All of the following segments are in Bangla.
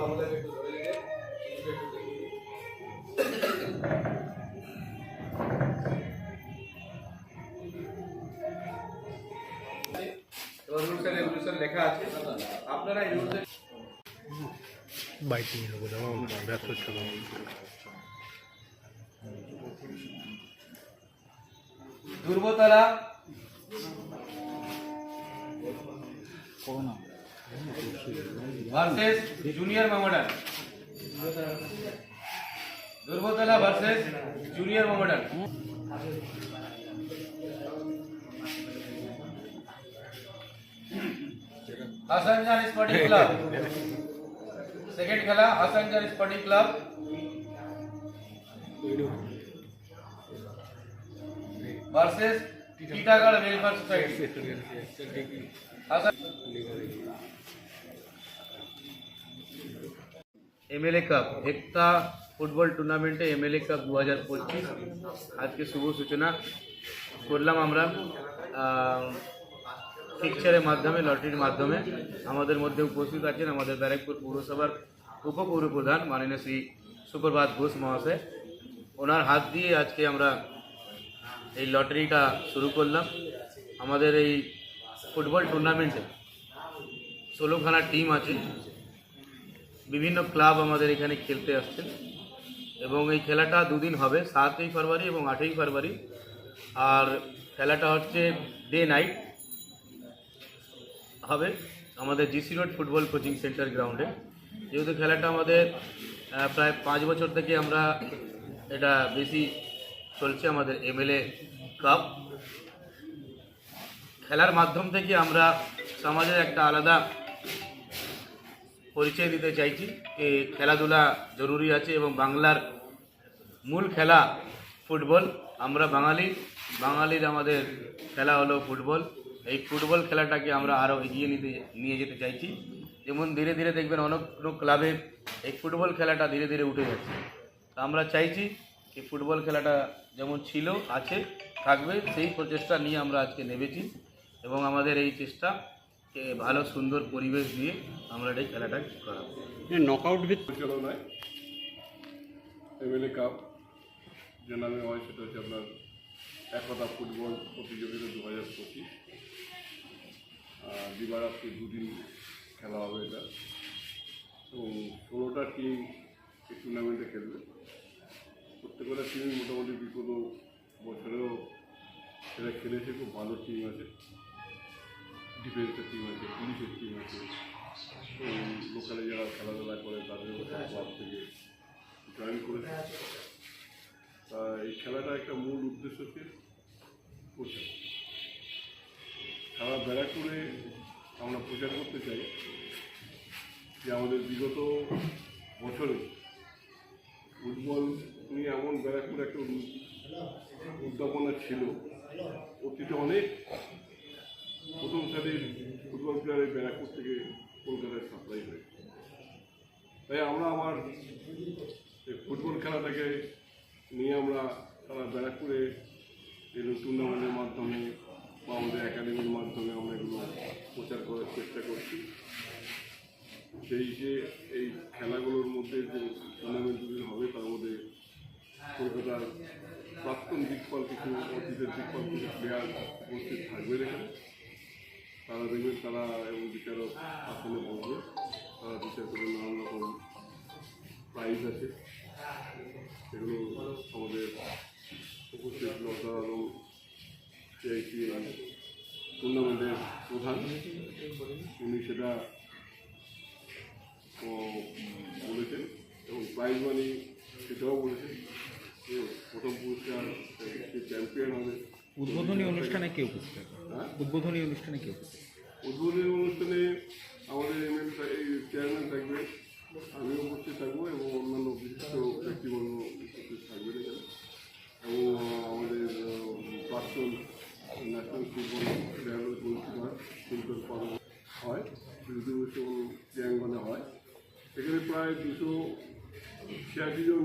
বাবুদাকে একটু লেখা আছে আপনারা বাইক নিয়ে নেব যেমন ব্যস্ত ছিল Durbatala versus junior Mohammedan Durbodhla versus junior Mohammedan Hasan sporting club second खेला Hasan sporting club versus Titagarh welfare society MLA cup Ekta football টুর্নামেন্টে এমএলএ কাপ দু হাজার পঁচিশ আজকে শুভ সূচনা করলাম আমরা পিকচারের মাধ্যমে লটারির মাধ্যমে আমাদের মধ্যে উপস্থিত আছেন আমাদের ব্যারাকপুর পৌরসভার উপপৌর প্রধান মাননীয় শ্রী সুপ্রভাত ঘোষ মহাশয় ওনার হাত দিয়ে আজকে আমরা এই লটারিটা শুরু করলাম আমাদের এই ফুটবল টুর্নামেন্টে ষোলোখানা টিম আছে বিভিন্ন ক্লাব আমাদের এখানে খেলতে আসছেন। এবং এই খেলাটা দুদিন হবে, সাতই ফেব্রুয়ারি এবং আটই ফেব্রুয়ারি। আর খেলাটা হচ্ছে ডে নাইট হবে আমাদের GC road football coaching centre গ্রাউন্ডে যেহেতু খেলাটা আমাদের প্রায় পাঁচ বছর থেকে আমরা এটা বেশি চলছে আমাদের এমএলএ কাপ খেলার মাধ্যম থেকে আমরা সমাজের একটা আলাদা পরিচয় দিতে চাইছি যে খেলাধুলা জরুরি আছে এবং বাংলার মূল খেলা ফুটবল। আমরা বাঙালি, বাঙালির আমাদের খেলা হলো ফুটবল। এই ফুটবল খেলাটাকে আমরা আরও এগিয়ে নিতে, নিয়ে যেতে চাইছি। যেমন ধীরে ধীরে দেখবেন অনেক কোনো ক্লাবে এই ফুটবল খেলাটা ধীরে ধীরে উঠে যাচ্ছে। তা আমরা চাইছি যে ফুটবল খেলাটা যেমন ছিল, আছে, থাকবে, সেই প্রচেষ্টা নিয়ে আমরা আজকে নেমেছি। এবং আমাদের এই চেষ্টাকে ভালো সুন্দর পরিবেশ দিয়ে আমরা এই খেলাটা করাবো। নকআউট ভিত পরিচালনায় এমএলএ কাপ যে নামে হয় সেটা হচ্ছে আপনার একতা ফুটবল প্রতিযোগিতা দু হাজার পঁচিশ দিবারাত্রি দুদিন খেলা হবে এটা। এবং ষোলোটা টিম এই টুর্নামেন্টে খেলবে। প্রত্যেকটা টিমই মোটামুটি বিগত বছরেও সেটা খেলেছে খুব ভালো টিম আছে। ডিফেন্সের টিম আছে, পুলিশের টিম আছে। লোকালে যারা খেলাধুলা করে, তাদের ক্লাব থেকে জয়েন করেছে। তা এই খেলাটা একটা মূল উদ্দেশ্যকে প্রচার। সারা ব্যারাকপুরে আমরা প্রচার করতে চাই যে আমাদের বিগত বছরে ফুটবল নিয়ে এমন ব্যারাকপুরে একটা উদ- উদ্যাপনা ছিল। অতীতে অনেক সারির ফুটবল প্লেয়ারের ব্যারাকপুর থেকে কলকাতায় সাপ্লাই হয়। তাই আমরা আমার ফুটবল খেলাটাকে নিয়ে আমরা সারা ব্যারাকপুরে টুর্নামেন্টের মাধ্যমে বা আমাদের একাডেমির মাধ্যমে আমরা এগুলো প্রচার করার চেষ্টা করছি। সেই যে এই খেলাগুলোর মধ্যে যে টুর্নামেন্টগুলি হবে, তার মধ্যে কলকাতার প্রাক্তন দিকপাল কিছু অতীতের দিকপাল কিছু প্লেয়ার উপস্থিত থাকবে এখানে। তারা দেখবেন তারা এবং বিচারক আসনে বসবে তারা বিচার করে নানান রকম প্রাইজ আছে। এগুলো আমাদের উপস্থিত লতা এবং সিআইসি টুর্নামেন্টের প্রধান। উনি সেটা বলেছেন এবং প্রাইজ মানি সেটাও বলেছেন যে প্রথম পুরস্কার চ্যাম্পিয়ন হবে। উদ্বোধনী অনুষ্ঠানে কে উপস্থিত উদ্বোধনী অনুষ্ঠানে কে উপস্থিত উদ্বোধনী অনুষ্ঠানে আমাদের এমএলএ চেয়ারম্যান থাকবে, আমি উপস্থিত থাকব এবং অন্যান্য বিশিষ্ট ব্যক্তিবর্গ উপস্থিত থাকবেন এবং আমাদের প্রাক্তন ন্যাশনাল ফুটবল প্লেয়ার গোলকিপার ফুলকর পালন হয় এবং ক্রিয়াঙ্গনে হয়। সেখানে প্রায় দুশো ছিয়াশি জন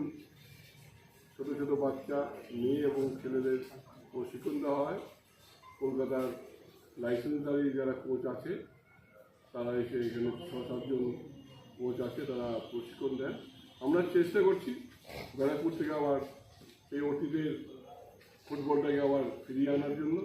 ছোটো ছোটো বাচ্চা, মেয়ে এবং ছেলেদের প্রশিক্ষণ দেওয়া হয়। কলকাতার লাইসেন্সধারী যারা কোচ আছে, তারা এসে এখানে ছ সাতজন কোচ আছে, তারা প্রশিক্ষণ দেন। আমরা চেষ্টা করছি ব্যারাকপুর থেকে আবার এই অতীতের ফুটবলটাকে আবার ফিরিয়ে আনার জন্য।